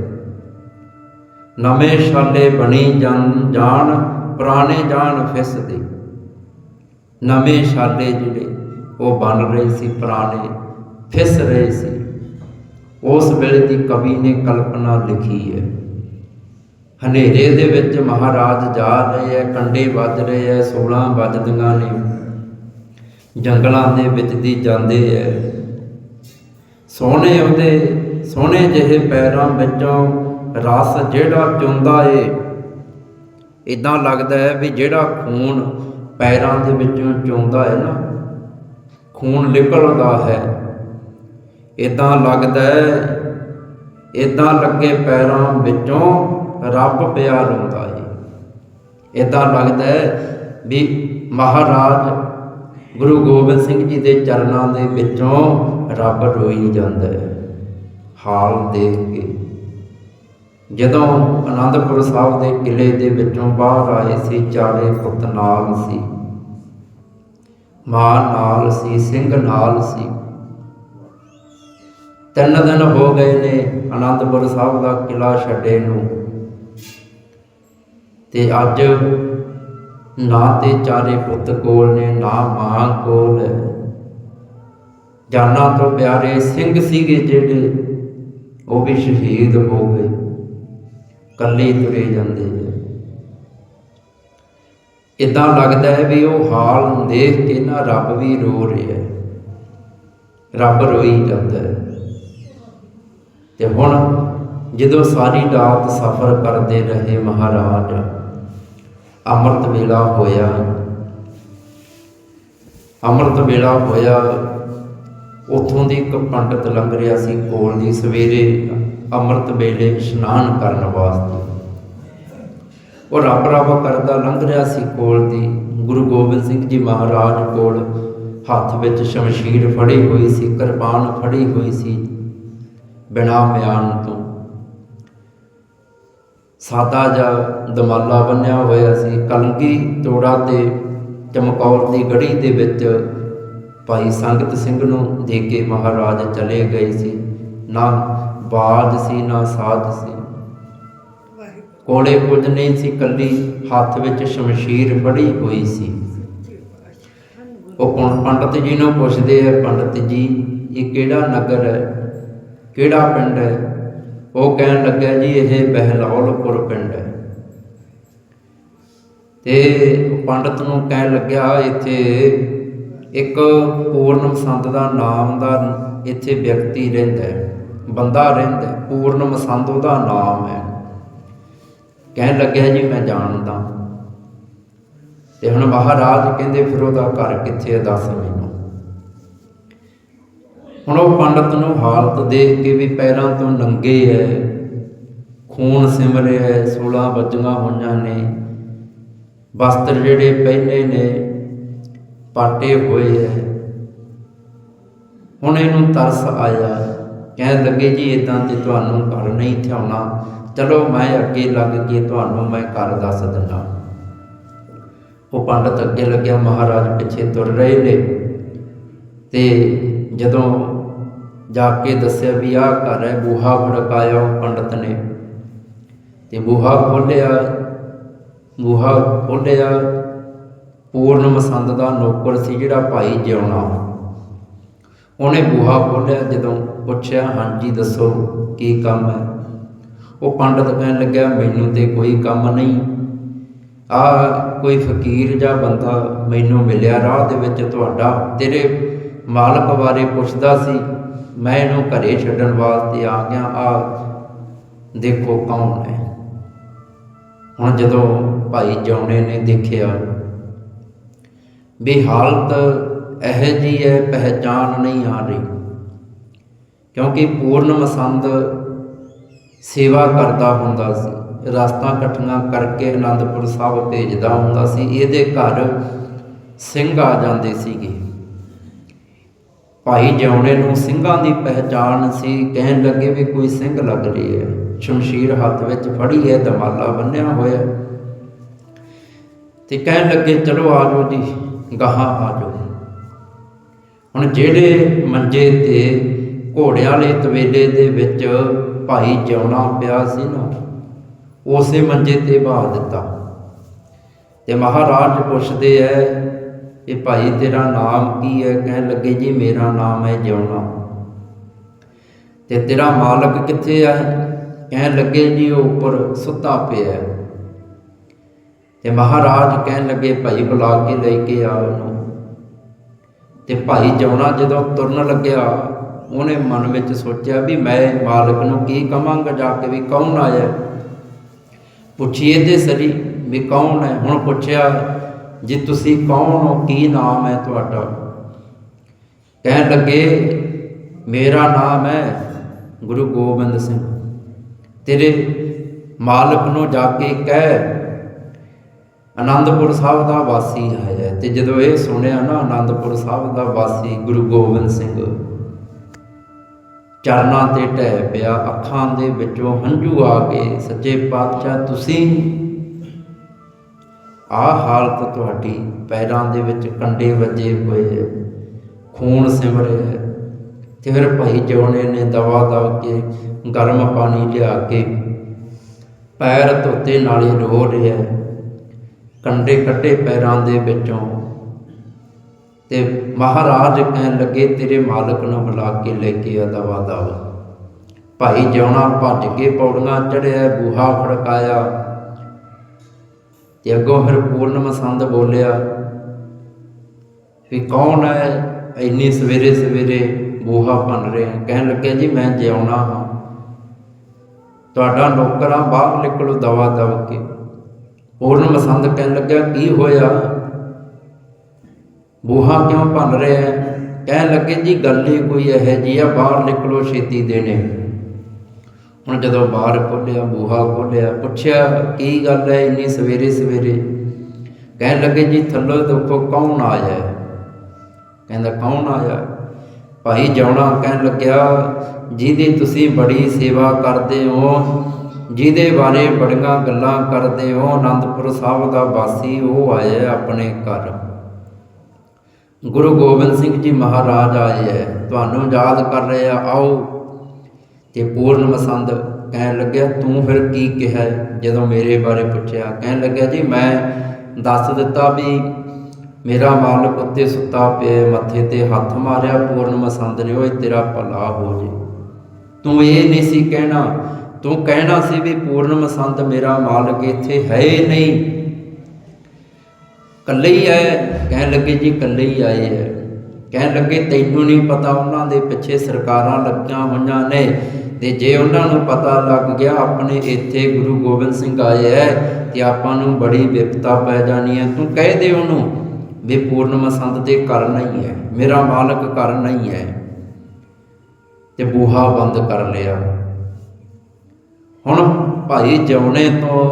ਨਵੇਂ ਛਾਲੇ ਬਣੀ ਜਾਣ ਜਾਣ, ਪੁਰਾਣੇ ਜਾਣ ਫਿਸਦੇ। ਨਵੇਂ ਛਾਲੇ ਜਿਹੜੇ, ਉਹ ਬਣ ਰਹੇ ਸੀ, ਪੁਰਾਣੇ ਫਿਸ ਰਹੇ ਸੀ। ਉਸ ਵੇਲੇ ਦੀ ਕਵੀ ਨੇ ਕਲਪਨਾ ਲਿਖੀ ਹੈ। ਹਨੇਰੇ ਦੇ ਵਿੱਚ ਮਹਾਰਾਜ ਜਾ ਰਹੇ ਹੈ ਕੰਡੇ ਵੱਜ ਰਹੇ ਹੈ 16 ਵੱਜਦੀਆਂ ਨੇ। ਜੰਗਲਾਂ ਦੇ ਵਿੱਚ ਦੀ ਜਾਂਦੇ ਐ। ਸੋਹਣੇ ਉਹਦੇ, ਸੋਹਣੇ ਜਿਹੇ ਪੈਰਾਂ ਵਿੱਚੋਂ ਰਸ ਜਿਹੜਾ ਚੁੰਦਾ ਏ। ਇਦਾਂ ਲੱਗਦਾ ਹੈ ਵੀ ਜਿਹੜਾ ਖੂਨ ਪੈਰਾਂ ਦੇ ਵਿੱਚੋਂ ਚੁੰਦਾ ਹੈ ਨਾ, ਖੂਨ ਨਿਕਲਦਾ ਹੈ। ਇਦਾਂ ਲੱਗਦਾ ਹੈ ਇਦਾਂ ਲੱਗੇ ਪੈਰਾਂ ਵਿੱਚੋਂ ਰੱਬ ਪਿਆ ਰੋਂਦਾ ਏ। ਇਦਾਂ ਲੱਗਦਾ ਹੈ ਵੀ ਮਹਾਰਾਜ ਗੁਰੂ ਗੋਬਿੰਦ ਸਿੰਘ ਜੀ ਦੇ ਚਰਨਾਂ ਦੇ ਵਿੱਚੋਂ ਰੱਬ ਰੋਈ ਜਾਂਦਾ ਹੈ, ਹਾਲ ਦੇਖ ਕੇ। ਜਦੋਂ ਆਨੰਦਪੁਰ ਸਾਹਿਬ ਦੇ ਕਿਲੇ ਦੇ ਵਿੱਚੋਂ ਬਾਹਰ ਆਏ ਸੀ, ਚਾਰੇ ਪੁੱਤ ਨਾਲ ਸੀ। ਮਾਂ ਨਾਲ ਸੀ, ਸਿੰਘ ਨਾਲ ਸੀ। ਤਿੰਨ ਦਿਨ ਹੋ ਗਏ ਨੇ ਆਨੰਦਪੁਰ ਸਾਹਿਬ ਦਾ ਕਿਲਾ ਛੱਡੇ ਨੂੰ। ਤੇ ਅੱਜ ਨਾ ਤੇ ਚਾਰੇ ਪੁੱਤ ਕੋਲ ਨੇ ਨਾ ਮਾਂ ਕੋਲ। ਜਾਨਾਂ ਤੋਂ ਪਿਆਰੇ ਸਿੰਘ ਸੀਗੇ ਜਿਹੜੇ, ਉਹ ਵੀ ਸ਼ਹੀਦ ਹੋ ਗਏ। ਕੱਲੇ ਤੁਰੇ ਜਾਂਦੇ ਹੈ ਇਦਾਂ ਲੱਗਦਾ ਹੈ ਵੀ ਉਹ ਹਾਲ ਨੂੰ ਦੇਖ ਕੇ ਨਾ ਰੱਬ ਵੀ ਰੋ ਰਿਹਾ ਹੈ। ਰੱਬ ਰੋਈ ਜਾਂਦਾ ਹੈ। ਤੇ ਹੁਣ ਜਦੋਂ ਸਾਰੀ ਰਾਤ ਸਫ਼ਰ ਕਰਦੇ ਰਹੇ ਮਹਾਰਾਜ ਅੰਮ੍ਰਿਤ ਵੇਲਾ ਹੋਇਆ। ਅੰਮ੍ਰਿਤ ਵੇਲਾ ਹੋਇਆ। ਉਥੋਂ ਦੀ ਇੱਕ ਪੰਡਤ ਲੰਘ ਰਿਹਾ ਸੀ ਕੋਲ ਦੀ। ਸਵੇਰੇ ਅੰਮ੍ਰਿਤ ਵੇਲੇ ਇਸ਼ਨਾਨ ਕਰਨ ਵਾਸਤੇ। ਉਹ ਰੱਬ ਰੱਬ ਕਰਦਾ ਲੰਘ ਰਿਹਾ ਸੀ ਕੋਲ ਦੀ। ਗੁਰੂ ਗੋਬਿੰਦ ਸਿੰਘ ਜੀ ਮਹਾਰਾਜ ਕੋਲ ਹੱਥ ਵਿੱਚ ਸ਼ਮਸ਼ੀਰ ਫੜੀ ਹੋਈ ਸੀ, ਕਿਰਪਾਨ ਫੜੀ ਹੋਈ ਸੀ। ਬਿਨਾ ਮਿਆਨ ਸਾਦਾ ਜਾਂ ਦਮਾਲਾ ਬੰਨਿਆ ਹੋਇਆ ਸੀ। ਕਲਗੀ ਤੋੜਾ ਤੇ ਚਮਕੌਰ ਦੀ ਗੜੀ ਦੇ ਵਿੱਚ ਭਾਈ ਸੰਗਤ ਸਿੰਘ ਨੂੰ ਦੇ ਕੇ ਮਹਾਰਾਜ ਚਲੇ ਗਏ ਸੀ। ਨਾ ਬਾਜ ਸੀ, ਨਾ ਸਾਜ ਸੀ। ਕੋਲੇ ਕੁਝ ਨਹੀਂ ਸੀ, ਕੱਲੀ ਹੱਥ ਵਿੱਚ ਸ਼ਮਸ਼ੀਰ ਫੜੀ ਹੋਈ ਸੀ। ਉਹ ਹੁਣ ਪੰਡਤ ਜੀ ਨੂੰ ਪੁੱਛਦੇ ਆ, ਪੰਡਤ ਜੀ, ਇਹ ਕਿਹੜਾ ਨਗਰ ਹੈ? ਕਿਹੜਾ ਪਿੰਡ ਹੈ? ਉਹ ਕਹਿਣ ਲੱਗਾ ਜੀ, ਇਹ ਬਹਿਲੌਲਪੁਰ ਪਿੰਡ ਹੈ। ਤੇ ਉਹ ਪੰਡਤ ਨੂੰ ਕਹਿਣ ਲੱਗਿਆ, ਇੱਥੇ ਇੱਕ ਪੂਰਨ ਮਸੰਦ ਦਾ ਨਾਮ ਦਾ ਇੱਥੇ ਵਿਅਕਤੀ ਰਹਿੰਦਾ ਹੈ, ਬੰਦਾ ਰਹਿੰਦਾ ਪੂਰਨ ਮਸੰਦ ਉਹਦਾ ਨਾਮ ਹੈ। ਕਹਿਣ ਲੱਗਿਆ ਜੀ, ਮੈਂ ਜਾਣਦਾ। ਤੇ ਹੁਣ ਮਹਾਰਾਜ ਕਹਿੰਦੇ, ਫਿਰ ਉਹਦਾ ਘਰ ਕਿੱਥੇ ਹੈ, ਦੱਸ ਮੈਨੂੰ। ਹੁਣ ਉਹ ਪੰਡਤ ਨੂੰ ਹਾਲਤ ਦੇਖ ਕੇ ਵੀ ਪੈਰਾਂ ਤੋਂ ਨੰਗੇ ਐ, ਖੂਨ ਸਿਮ ਰਿਹਾ ਹੈ 16 ਵੱਜੀਆਂ ਹੋਈਆਂ ਨੇ। ਵਸਤਰ ਜਿਹੜੇ ਪਹਿਨੇ ਨੇ, ਪਾਟੇ ਹੋਏ ਐ। ਹੁਣ ਇਹਨੂੰ ਤਰਸ ਆਇਆ, ਕਹਿਣ ਲੱਗੇ, ਜੀ ਇਦਾਂ ਤੇ ਤੁਹਾਨੂੰ ਘਰ ਨਹੀਂ ਥਿਆਉਣਾ ਚਲੋ, ਮੈਂ ਅੱਗੇ ਲੱਗ ਕੇ ਤੁਹਾਨੂੰ ਮੈਂ ਘਰ ਦੱਸ ਦਿੰਦਾ। ਉਹ ਪੰਡਤ ਅੱਗੇ ਲੱਗਿਆ, ਮਹਾਰਾਜ ਪਿੱਛੇ ਤੁਰ ਰਹੇ ਨੇ। ਤੇ ਜਦੋਂ ਜਾ ਕੇ ਦੱਸਿਆ ਵੀ ਆਹ ਘਰ ਹੈ, ਬੂਹਾ ਖੜਕਾਇਆ ਉਹ ਪੰਡਤ ਨੇ। ਤੇ ਬੂਹਾ ਖੋਲਿਆ ਬੂਹਾ ਖੋਲਿਆ ਪੂਰਨ ਮਸੰਦ ਦਾ ਨੌਕਰ ਸੀ ਜਿਹੜਾ ਭਾਈ ਜਿਉਣਾ। ਉਹਨੇ ਬੂਹਾ ਖੋਲਿਆ ਜਦੋਂ ਪੁੱਛਿਆ, ਹਾਂਜੀ, ਦੱਸੋ, ਕੀ ਕੰਮ ਹੈ? ਉਹ ਪੰਡਤ ਕਹਿਣ ਲੱਗਿਆ, ਮੈਨੂੰ ਤੇ ਕੋਈ ਕੰਮ ਨਹੀਂ। ਆ ਕੋਈ ਫਕੀਰ ਜਾਂ ਬੰਦਾ ਮੈਨੂੰ ਮਿਲਿਆ, ਰਾਹ ਦੇ ਵਿੱਚ ਤੁਹਾਡਾ, ਤੇਰੇ ਮਾਲਕ ਬਾਰੇ ਪੁੱਛਦਾ ਸੀ। ਮੈਂ ਇਹਨੂੰ ਘਰੇ ਛੱਡਣ ਵਾਸਤੇ ਆ ਗਿਆ ਆ ਦੇਖੋ ਕੌਣ ਹੈ। ਹੁਣ ਜਦੋਂ ਭਾਈ ਜੌਣੇ ਨੇ ਦੇਖਿਆ ਵੀ ਹਾਲਤ ਇਹ ਜੀ ਹੈ ਪਹਿਚਾਨ ਨਹੀਂ ਆ ਰਹੀ। ਕਿਉਂਕਿ ਪੂਰਨ ਮਸੰਦ ਸੇਵਾ ਕਰਦਾ ਹੁੰਦਾ ਸੀ, ਰਸਤਾ ਇਕੱਠੀਆਂ ਕਰਕੇ ਆਨੰਦਪੁਰ ਸਾਹਿਬ ਭੇਜਦਾ ਹੁੰਦਾ ਸੀ, ਇਹਦੇ ਘਰ ਸਿੰਘ ਆ ਜਾਂਦੇ ਸੀਗੇ। ਭਾਈ ਜਿਉਣੇ ਨੂੰ ਸਿੰਘਾਂ ਦੀ ਪਹਿਚਾਣ ਸੀ, ਕਹਿਣ ਲੱਗੇ ਵੀ ਕੋਈ ਸਿੰਘ ਲੱਗ ਰਹੀ ਹੈ ਸ਼ਮਸ਼ੀਰ ਹੱਥ ਵਿੱਚ ਫੜੀ ਹੈ ਦਮਾਲਾ ਬੰਨਿਆ ਹੋਇਆ। ਤੇ ਕਹਿਣ ਲੱਗੇ, ਚਲੋ ਆ ਜਾਓ ਜੀ, ਗਾਹਾਂ ਆ ਜਾਓ। ਹੁਣ ਜਿਹੜੇ ਮੰਜੇ ਤੇ ਘੋੜਿਆਂ ਵਾਲੇ ਤਵੇਲੇ ਦੇ ਵਿੱਚ ਭਾਈ ਜਿਉਣਾ ਪਿਆ ਸੀ ਨਾ, ਉਸੇ ਮੰਜੇ ਤੇ ਬਾਹ ਦਿੱਤਾ। ਤੇ ਮਹਾਰਾਜ ਪੁੱਛਦੇ ਐ ਇਹ ਭਾਈ ਤੇਰਾ ਨਾਮ ਕੀ ਹੈ? ਕਹਿਣ ਲੱਗੇ, ਜੀ, ਮੇਰਾ ਨਾਮ ਹੈ ਜਿਉਣਾ। ਤੇ ਤੇਰਾ ਮਾਲਕ ਕਿੱਥੇ ਹੈ ਕਹਿਣ ਲੱਗੇ, ਜੀ, ਉਹ ਉੱਪਰ ਸੁੱਤਾ ਪਿਆ ਹੈ। ਤੇ ਮਹਾਰਾਜ ਕਹਿਣ ਲੱਗੇ, ਭਾਈ, ਬੁਲਾ ਕੇ ਲੈ ਕੇ ਆ ਉਹਨੂੰ। ਤੇ ਭਾਈ ਜਿਉਣਾ ਜਦੋਂ ਤੁਰਨ ਲੱਗਿਆ, ਉਹਨੇ ਮਨ ਵਿੱਚ ਸੋਚਿਆ ਵੀ ਮੈਂ ਮਾਲਕ ਨੂੰ ਕੀ ਕਵਾਂਗਾ, ਜਾ ਕੇ ਵੀ ਕੌਣ ਆਇਆ? ਪੁੱਛੀਏ ਤੇ ਸਰੀ ਵੀ ਕੌਣ ਹੈ? ਹੁਣ ਪੁੱਛਿਆ ਜੇ ਤੁਸੀਂ ਕੌਣ ਹੋ, ਕੀ ਨਾਮ ਹੈ ਤੁਹਾਡਾ? ਕਹਿਣ ਲੱਗੇ, ਮੇਰਾ ਨਾਮ ਹੈ ਗੁਰੂ ਗੋਬਿੰਦ ਸਿੰਘ। ਤੇਰੇ ਮਾਲਕ ਨੂੰ ਜਾ ਕੇ ਕਹਿ ਆਨੰਦਪੁਰ ਸਾਹਿਬ ਦਾ ਵਾਸੀ ਹੈ। ਤੇ ਜਦੋਂ ਇਹ ਸੁਣਿਆ ਨਾ ਆਨੰਦਪੁਰ ਸਾਹਿਬ ਦਾ ਵਾਸੀ ਗੁਰੂ ਗੋਬਿੰਦ ਸਿੰਘ, ਚਰਨਾਂ ਤੇ ਢਹਿ ਪਿਆ, ਅੱਖਾਂ ਦੇ ਵਿੱਚੋਂ ਹੰਝੂ ਆ ਕੇ, ਸੱਚੇ ਪਾਤਸ਼ਾਹ, ਤੁਸੀਂ ਆਹ ਹਾਲਤ ਤੁਹਾਡੀ ਪੈਰਾਂ ਦੇ ਵਿੱਚ ਕੰਡੇ ਵੱਜੇ ਹੋਏ ਹੈ, ਖੂਨ ਸਿਮ ਰਿਹਾ ਹੈ। ਤੇ ਫਿਰ ਭਾਈ ਜੋਨੇ ਨੇ ਦਵਾ ਦਵਾ ਕੇ ਗਰਮ ਪਾਣੀ ਲਿਆ ਕੇ ਪੈਰ ਧੋਤੇ ਨਾਲੇ ਰੋ ਰਿਹਾ ਕੰਡੇ ਕੱਢੇ ਪੈਰਾਂ ਦੇ ਵਿੱਚੋਂ ਤੇ ਮਹਾਰਾਜ ਕਹਿਣ ਲੱਗੇ, ਤੇਰੇ ਮਾਲਕ ਨੂੰ ਬੁਲਾ ਕੇ ਲੈ ਕੇ ਆ ਦਵਾ ਦਵਾ। ਭਾਈ ਜਿਉਣਾ ਭੱਜ ਕੇ ਪੌੜੀਆਂ ਚੜਿਆ ਬੂਹਾ ਖੜਕਾਇਆ। ਤੇ ਅੱਗੋਂ ਫਿਰ ਪੂਰਨ ਮਸੰਦ ਬੋਲਿਆ ਵੀ ਕੌਣ ਹੈ ਇੰਨੀ ਸਵੇਰੇ ਸਵੇਰੇ ਬੂਹਾ ਭੰਨ ਰਿਹਾ? ਕਹਿਣ ਲੱਗਿਆ, ਜੀ, ਮੈਂ ਜਿਉਣਾ ਹਾਂ। ਤੁਹਾਡਾ ਨੌਕਰਾਂ ਬਾਹਰ ਨਿਕਲੋ ਦਵਾ ਦਵ ਕੇ। ਪੂਰਨ ਮਸੰਦ ਕਹਿਣ ਲੱਗਿਆ, ਕੀ ਹੋਇਆ? ਬੂਹਾ ਕਿਉਂ ਭੰਨ ਰਿਹਾ ਹੈ? ਕਹਿਣ ਲੱਗੇ, ਜੀ, ਗੱਲ ਹੀ ਕੋਈ ਇਹ ਜੀ ਆ, ਬਾਹਰ ਨਿਕਲੋ ਛੇਤੀ ਦੇਣੇ। ਹੁਣ ਜਦੋਂ ਬਾਹਰ ਖੋਲਿਆ, ਬੂਹਾ ਖੋਲਿਆ, ਪੁੱਛਿਆ, ਕੀ ਗੱਲ ਹੈ ਇੰਨੀ ਸਵੇਰੇ ਸਵੇਰੇ? ਕਹਿਣ ਲੱਗੇ, ਜੀ ਥੱਲੋਂ ਦੇਖੋ ਕੌਣ ਆਇਆ ਕਹਿੰਦਾ, ਕੌਣ ਆਇਆ? ਭਾਈ ਜਾਉਣਾ। ਕਹਿਣ ਲੱਗਿਆ, ਜਿਹਦੀ ਤੁਸੀਂ ਬੜੀ ਸੇਵਾ ਕਰਦੇ ਹੋ, ਜਿਹਦੇ ਬਾਰੇ ਬੜੀਆਂ ਗੱਲਾਂ ਕਰਦੇ ਹੋ ਆਨੰਦਪੁਰ ਸਾਹਿਬ ਦਾ ਵਾਸੀ ਉਹ ਆਇਆ ਹੈ ਆਪਣੇ ਘਰ। ਗੁਰੂ ਗੋਬਿੰਦ ਸਿੰਘ ਜੀ ਮਹਾਰਾਜ ਆਏ ਹੈ, ਤੁਹਾਨੂੰ ਯਾਦ ਕਰ ਰਹੇ ਆ, ਆਓ। ਤੇ ਪੂਰਨ ਮਸੰਦ ਕਹਿਣ ਲੱਗਿਆ, ਤੂੰ ਫਿਰ ਕੀ ਕਿਹਾ ਜਦੋਂ ਮੇਰੇ ਬਾਰੇ ਪੁੱਛਿਆ, ਕਹਿਣ ਲੱਗਿਆ, ਜੀ, ਮੈਂ ਦੱਸ ਦਿੱਤਾ ਵੀ ਮੇਰਾ ਮਾਲਕ ਉੱਤੇ ਸੁੱਤਾ ਪਿਆ ਮੱਥੇ ਤੇ ਹੱਥ ਮਾਰਿਆ, ਪੂਰਨ ਮਸੰਦ ਨੇ, ਓਏ, ਤੇਰਾ ਭਲਾ ਹੋ ਜੇ। ਤੂੰ ਇਹ ਨਹੀਂ ਸੀ ਕਹਿਣਾ, ਤੂੰ ਕਹਿਣਾ ਸੀ ਵੀ ਪੂਰਨ ਮਸੰਦ ਮੇਰਾ ਮਾਲਕ ਇੱਥੇ ਹੈ ਨਹੀਂ। ਕੱਲੇ ਹੀ ਆਏ ਕਹਿਣ ਲੱਗੇ, ਜੀ, ਕੱਲੇ ਹੀ ਆਏ ਹੈ ਕਹਿਣ ਲੱਗੇ, ਤੈਨੂੰ ਨਹੀਂ ਪਤਾ, ਉਹਨਾਂ ਦੇ ਪਿੱਛੇ ਸਰਕਾਰਾਂ ਲੱਗੀਆਂ ਹੋਈਆਂ ਨੇ। ਤੇ ਜੇ ਉਹਨਾਂ ਨੂੰ ਪਤਾ ਲੱਗ ਗਿਆ ਆਪਣੇ ਇੱਥੇ ਗੁਰੂ ਗੋਬਿੰਦ ਸਿੰਘ ਆਏ ਹੈ ਤੇ ਆਪਾਂ ਨੂੰ ਬੜੀ ਵਿਪਤਾ ਪੈ ਜਾਣੀ ਹੈ ਤੂੰ ਕਹਿ ਦੇ ਉਹਨੂੰ ਵੀ ਪੂਰਨ ਮਸੰਦ ਦੇ ਘਰ ਨਹੀਂ ਹੈ ਮੇਰਾ ਮਾਲਕ ਘਰ ਨਹੀਂ ਹੈ ਤੇ ਬੂਹਾ ਬੰਦ ਕਰ ਲਿਆ। ਹੁਣ ਭਾਈ ਜਉਣੇ ਤੋਂ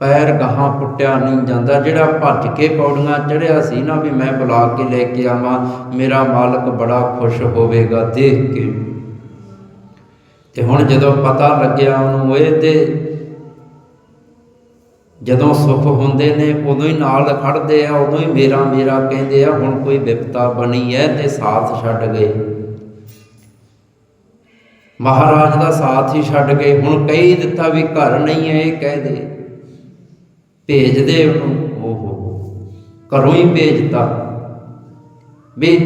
ਪੈਰ ਗਾਹਾਂ ਪੁੱਟਿਆ ਨਹੀਂ ਜਾਂਦਾ, ਜਿਹੜਾ ਭੱਜ ਕੇ ਪੌੜੀਆਂ ਚੜਿਆ ਸੀ ਨਾ ਵੀ ਮੈਂ ਬੁਲਾ ਕੇ ਲੈ ਕੇ ਆਵਾਂ, ਮੇਰਾ ਮਾਲਕ ਬੜਾ ਖੁਸ਼ ਹੋਵੇਗਾ ਦੇਖ ਕੇ। ਤੇ ਹੁਣ ਜਦੋਂ ਪਤਾ ਲੱਗਿਆ ਉਹਨੂੰ ਇਹ ਤੇ ਜਦੋਂ ਸੁੱਖ ਹੁੰਦੇ ਨੇ, ਉਦੋਂ ਹੀ ਨਾਲ ਖੜਦੇ ਆ, ਉਦੋਂ ਹੀ ਮੇਰਾ ਮੇਰਾ ਕਹਿੰਦੇ ਆ, ਹੁਣ ਕੋਈ ਵਿਪਤਾ ਬਣੀ ਹੈ ਤੇ ਸਾਥ ਛੱਡ ਗਏ। ਮਹਾਰਾਜ ਦਾ ਸਾਥ ਹੀ ਛੱਡ ਗਏ। ਹੁਣ ਕਹੀ ਦਿੱਤਾ ਵੀ ਘਰ ਨਹੀਂ ਹੈ ਇਹ ਕਹਿ ਦੇ। ਭੇਜ ਦੇ ਉਹਨੂੰ। ਓਹੋ, ਘਰੋਂ ਹੀ ਭੇਜਤਾ। ਵੀ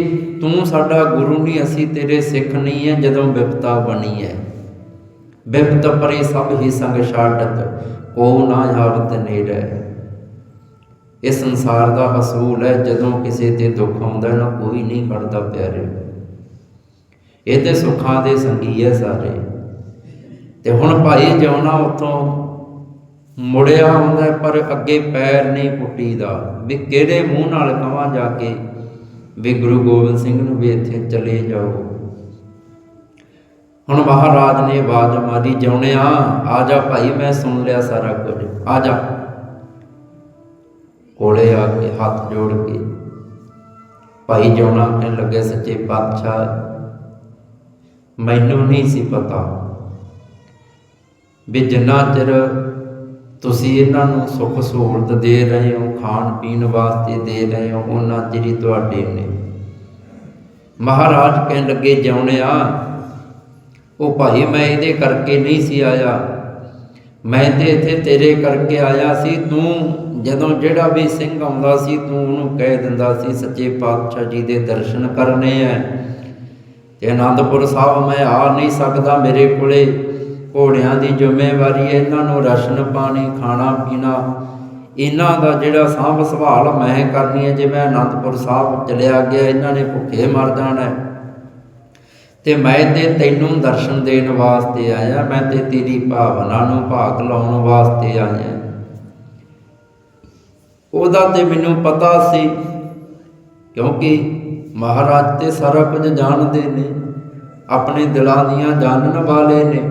ਤੂੰ ਸਾਡਾ ਗੁਰੂ ਨਹੀਂ ਅਸੀਂ ਤੇਰੇ ਸਿੱਖ ਨਹੀਂ ਹੈ ਜਦੋਂ ਵਿਪਤਾ ਬਣੀ ਹੈ ਵਿਪਤ ਪਰੇ ਸਭ ਹੀ ਸੰਗ ਛਾੜਤ ਕੋ ਨਾ ਆਵਤ ਨੇੜੇ। ਇਹ ਸੰਸਾਰ ਦਾ ਹਸੂਲ ਹੈ, ਜਦੋਂ ਕਿਸੇ ਤੇ ਦੁੱਖ ਆਉਂਦਾ ਨਾ ਕੋਈ ਨਹੀਂ ਖੜਦਾ ਪਿਆਰੇ। ਇਹ ਤੇ ਸੁੱਖਾਂ ਦੇ ਸੰਗੀ ਹੈ ਸਾਰੇ। ਤੇ ਹੁਣ ਭਾਈ ਜਿਉਣਾ ਉਤੋਂ ਮੁੜਿਆ ਆਉਂਦਾ ਪਰ ਅੱਗੇ ਪੈਰ ਨਹੀਂ ਪੁੱਟੀ ਦਾ ਵੀ ਕਿਹੜੇ ਮੂੰਹ ਨਾਲ ਕਵਾਂ ਜਾ ਕੇ ਵੀ ਗੁਰੂ ਗੋਬਿੰਦ ਸਿੰਘ ਨੂੰ ਵੀ ਇੱਥੇ ਚਲੇ ਜਾਓ। ਹੁਣ ਮਹਾਰਾਜ ਨੇ ਆਵਾਜ਼ ਮਾਰੀ, ਜਿਉਣਿਆ, ਆ ਜਾ ਭਾਈ, ਮੈਂ ਸੁਣ ਲਿਆ ਸਾਰਾ ਕੁਝ। ਆ ਜਾ। ਕੋਲੇ ਆ ਕੇ ਹੱਥ ਜੋੜ ਕੇ ਭਾਈ ਜਿਉਣਾ ਕਹਿਣ ਲੱਗੇ, ਸੱਚੇ ਪਾਤਸ਼ਾਹ, ਮੈਨੂੰ ਨਹੀਂ ਸੀ ਪਤਾ ਵੀ ਜਿੰਨਾ ਚਿਰ ਤੁਸੀਂ ਇਹਨਾਂ ਨੂੰ ਸੁੱਖ ਸਹੂਲਤ ਦੇ ਰਹੇ ਹੋ, ਖਾਣ ਪੀਣ ਵਾਸਤੇ ਦੇ ਰਹੇ ਹੋ, ਉਹਨਾਂ ਚਿਰ ਤੁਹਾਡੇ ਨੇ। ਮਹਾਰਾਜ ਕਹਿਣ ਲੱਗੇ, ਜਿਉਣਿਆ ਉਹ ਭਾਈ, ਮੈਂ ਇਹਦੇ ਕਰਕੇ ਨਹੀਂ ਸੀ ਆਇਆ। ਮੈਂ ਤੇ ਇੱਥੇ ਤੇਰੇ ਕਰਕੇ ਆਇਆ ਸੀ। ਤੂੰ ਜਦੋਂ ਜਿਹੜਾ ਵੀ ਸਿੰਘ ਆਉਂਦਾ ਸੀ, ਤੂੰ ਉਹਨੂੰ ਕਹਿ ਦਿੰਦਾ ਸੀ, ਸੱਚੇ ਪਾਤਸ਼ਾਹ ਜੀ ਦੇ ਦਰਸ਼ਨ ਕਰਨੇ ਐ। ਤੇ ਆਨੰਦਪੁਰ ਸਾਹਿਬ ਮੈਂ ਆ ਨਹੀਂ ਸਕਦਾ ਮੇਰੇ ਕੋਲੇ। ਘੋੜਿਆਂ ਦੀ ਜ਼ਿੰਮੇਵਾਰੀ ਹੈ ਇਹਨਾਂ ਨੂੰ ਰਸ਼ਨ, ਪਾਣੀ, ਖਾਣਾ, ਪੀਣਾ। ਇਹਨਾਂ ਦਾ ਜਿਹੜਾ ਸਾਂਭ ਸੰਭਾਲ ਮੈਂ ਕਰਨੀ ਹੈ ਜੇ ਮੈਂ ਆਨੰਦਪੁਰ ਸਾਹਿਬ ਚਲਿਆ ਗਿਆ, ਇਹਨਾਂ ਨੇ ਭੁੱਖੇ ਮਰ ਜਾਣਾ ਹੈ ਤੇ ਮੈਂ ਤੇ ਤੈਨੂੰ ਦਰਸ਼ਨ ਦੇਣ ਵਾਸਤੇ ਆਇਆ, ਮੈਂ ਤੇ ਤੇਰੀ ਭਾਵਨਾ ਨੂੰ ਭਾਗ ਲਾਉਣ ਵਾਸਤੇ ਆਇਆ। ਉਹਦਾ ਤੇ ਮੈਨੂੰ ਪਤਾ ਸੀ, ਕਿਉਂਕਿ ਮਹਾਰਾਜ ਤੇ ਸਾਰਾ ਕੁਝ ਜਾਣਦੇ ਨੇ, ਆਪਣੇ ਦਿਲਾਂ ਦੀਆਂ ਜਾਣਨ ਵਾਲੇ ਨੇ,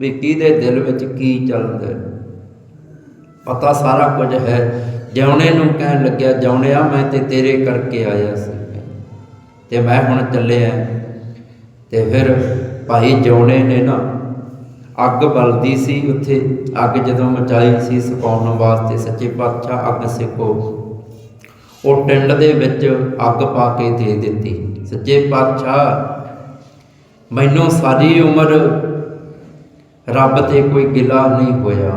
ਵੀ ਕਿਹਦੇ ਦਿਲ ਵਿੱਚ ਕੀ ਚੱਲਦਾ। ਪਤਾ ਸਾਰਾ ਕੁਝ ਹੈ, ਜਿਉਣੇ ਨੂੰ ਕਹਿਣ ਲੱਗਿਆ, ਜਿਉਣਿਆ ਮੈਂ ਤੇ ਤੇਰੇ ਕਰਕੇ ਆਇਆ ਸੀ। ਤੇ ਮੈਂ ਹੁਣ ਚੱਲਿਆ। ਤੇ ਫਿਰ ਭਾਈ ਜਿਉਣੇ ਨੇ ਨਾ, ਅੱਗ ਬਲਦੀ ਸੀ ਉੱਥੇ, ਅੱਗ ਜਦੋਂ ਮਚਾਈ ਸੀ ਸੁਕਾਉਣ ਵਾਸਤੇ ਸੱਚੇ ਪਾਤਸ਼ਾਹ ਅੱਗ ਸੇਕੋ। ਉਹ ਟਿੰਡ ਦੇ ਵਿੱਚ ਅੱਗ ਪਾ ਕੇ ਦੇ ਦਿੱਤੀ। ਸੱਚੇ ਪਾਤਸ਼ਾਹ, ਮੈਨੂੰ ਸਾਰੀ ਉਮਰ ਰੱਬ ਤੇ ਕੋਈ ਗਿਲਾ ਨਹੀਂ ਹੋਇਆ।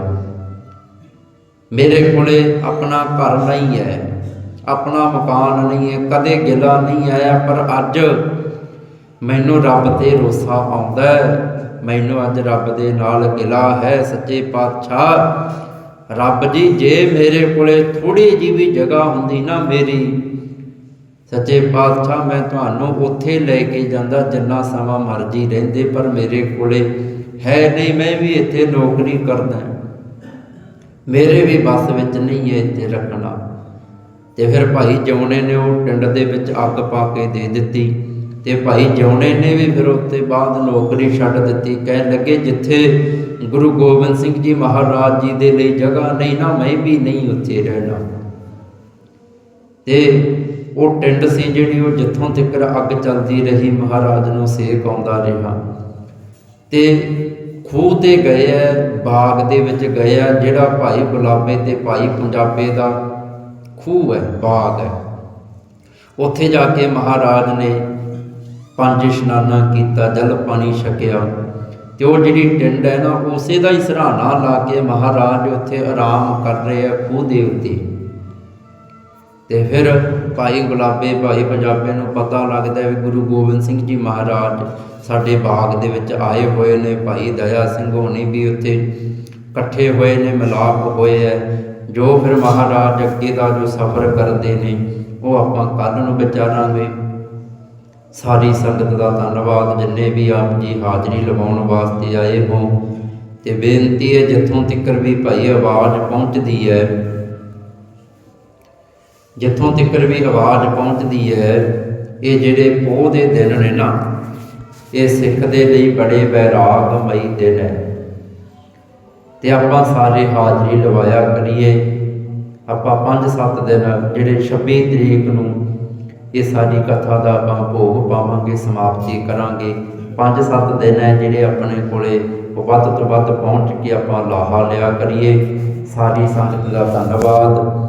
ਮੇਰੇ ਕੋਲੇ ਆਪਣਾ ਘਰ ਨਹੀਂ ਹੈ, ਆਪਣਾ ਮਕਾਨ ਨਹੀਂ ਹੈ, ਕਦੇ ਗਿਲਾ ਨਹੀਂ ਆਇਆ, ਪਰ ਅੱਜ ਮੈਨੂੰ ਰੱਬ ਤੇ ਰੋਸਾ ਆਉਂਦਾ ਹੈ। ਮੈਨੂੰ ਅੱਜ ਰੱਬ ਦੇ ਨਾਲ ਗਿਲਾ ਹੈ ਸੱਚੇ ਪਾਤਸ਼ਾਹ। ਰੱਬ ਜੀ ਜੇ ਮੇਰੇ ਕੋਲੇ ਥੋੜੀ ਜੀ ਵੀ ਜਗ੍ਹਾ ਹੁੰਦੀ ਨਾ ਮੇਰੀ ਸੱਚੇ ਪਾਤਸ਼ਾਹ ਮੈਂ ਤੁਹਾਨੂੰ ਉੱਥੇ ਲੈ ਕੇ ਜਾਂਦਾ ਜਿੰਨਾ ਸਮਾਂ ਮਰਜ਼ੀ ਰਹਿੰਦੇ ਪਰ ਮੇਰੇ ਕੋਲੇ ਹੈ ਨਹੀਂ ਮੈਂ ਵੀ ਇੱਥੇ ਨੌਕਰੀ ਕਰਦਾ ਮੇਰੇ ਵੀ ਬਸ ਵਿੱਚ ਨਹੀਂ ਹੈ ਇੱਥੇ ਰੱਖਣਾ। ਤੇ ਫਿਰ ਭਾਈ ਜਿਉਣੇ ਨੇ ਉਹ ਟਿੰਡ ਦੇ ਵਿੱਚ ਅੱਗ ਪਾ ਕੇ ਦੇ ਦਿੱਤੀ। ਤੇ ਭਾਈ ਜਿਉਣੇ ਨੇ ਵੀ ਫਿਰ ਉੱਤੇ ਬਾਅਦ ਨੌਕਰੀ ਛੱਡ ਦਿੱਤੀ। ਕਹਿਣ ਲੱਗੇ, ਜਿੱਥੇ ਗੁਰੂ ਗੋਬਿੰਦ ਸਿੰਘ ਜੀ ਮਹਾਰਾਜ ਜੀ ਦੇ ਲਈ ਜਗ੍ਹਾ ਨਹੀਂ ਨਾ, ਮੈਂ ਵੀ ਨਹੀਂ ਉੱਥੇ ਰਹਿਣਾ। ਤੇ ਉਹ ਟਿੰਡ ਸੀ ਜਿਹੜੀ, ਉਹ ਜਿੱਥੋਂ ਤੱਕ ਅੱਗ ਚੱਲਦੀ ਰਹੀ, ਮਹਾਰਾਜ ਨੂੰ ਸੇਕ ਆਉਂਦਾ ਰਿਹਾ। ਤੇ ਖੂਹ ਤੇ ਗਏ ਐ ਬਾਗ ਦੇ ਵਿੱਚ ਗਏ ਆ, ਜਿਹੜਾ ਭਾਈ ਗੁਲਾਬੇ ਤੇ ਭਾਈ ਪੰਜਾਬੇ ਦਾ ਖੂਹ ਹੈ, ਬਾਗ ਹੈ। ਉੱਥੇ ਜਾ ਕੇ ਮਹਾਰਾਜ ਨੇ ਪੰਜ ਇਸ਼ਨਾਨਾ ਕੀਤਾ, ਜਲ ਪਾਣੀ ਛਕਿਆ। ਤੇ ਉਹ ਜਿਹੜੀ ਟਿੰਡ ਹੈ ਨਾ, ਉਸੇ ਦਾ ਹੀ ਸਰਾਣਾ ਲਾ ਕੇ ਮਹਾਰਾਜ ਉੱਥੇ ਆਰਾਮ ਕਰ ਰਹੇ ਆ ਖੂਹ ਦੇ ਉੱਤੇ। ਤੇ ਫਿਰ ਭਾਈ ਗੁਲਾਬੇ, ਭਾਈ ਪੰਜਾਬੇ ਨੂੰ ਪਤਾ ਲੱਗਦਾ ਵੀ ਗੁਰੂ ਗੋਬਿੰਦ ਸਿੰਘ ਜੀ ਮਹਾਰਾਜ ਸਾਡੇ ਬਾਗ ਦੇ ਵਿੱਚ ਆਏ ਹੋਏ ਨੇ। ਭਾਈ ਦਇਆ ਸਿੰਘ ਹੋਣੀ ਵੀ ਉੱਥੇ ਇਕੱਠੇ ਹੋਏ ਨੇ, ਮਿਲਾਪ ਹੋਏ ਐ ਜੋ ਫਿਰ ਮਹਾਰਾਜ ਅੱਗੇ ਦਾ ਜੋ ਸਫ਼ਰ ਕਰਦੇ ਨੇ, ਉਹ ਆਪਾਂ ਕੱਲ ਨੂੰ ਵਿਚਾਰਾਂਗੇ। ਸਾਰੀ ਸੰਗਤ ਦਾ ਧੰਨਵਾਦ, ਜਿੰਨੇ ਵੀ ਆਪ ਜੀ ਹਾਜ਼ਰੀ ਲਵਾਉਣ ਵਾਸਤੇ ਆਏ ਹੋ। ਤੇ ਬੇਨਤੀ ਹੈ, ਜਿੱਥੋਂ ਤੱਕ ਵੀ ਭਾਈ ਆਵਾਜ਼ ਪਹੁੰਚਦੀ ਹੈ, ਜਿੱਥੋਂ ਤੱਕ ਵੀ ਆਵਾਜ਼ ਪਹੁੰਚਦੀ ਹੈ, ਇਹ ਜਿਹੜੇ ਪੋਹ ਦੇ ਦਿਨ ਨੇ ਨਾ, ਇਹ ਸਿੱਖ ਦੇ ਲਈ ਬੜੇ ਬੈਰਾਗਮਈ ਦਿਨ ਹੈ। ਤੇ ਆਪਾਂ ਸਾਰੇ ਹਾਜ਼ਰੀ ਲਵਾਇਆ ਕਰੀਏ। ਆਪਾਂ 5-7 ਦਿਨ, ਜਿਹੜੇ 26 ਤਰੀਕ ਨੂੰ ਇਹ ਸਾਡੀ ਕਥਾ ਦਾ ਆਪਾਂ ਭੋਗ ਪਾਵਾਂਗੇ, ਸਮਾਪਤੀ ਕਰਾਂਗੇ। 5-7 ਦਿਨ ਹੈ ਜਿਹੜੇ ਆਪਣੇ ਕੋਲੇ ਵੱਧ ਤੋਂ ਵੱਧ ਪਹੁੰਚ ਕੇ ਆਪਾਂ ਲਾਹਾ ਲਿਆ ਕਰੀਏ। ਸਾਰੀ ਸੰਗਤ ਦਾ ਧੰਨਵਾਦ।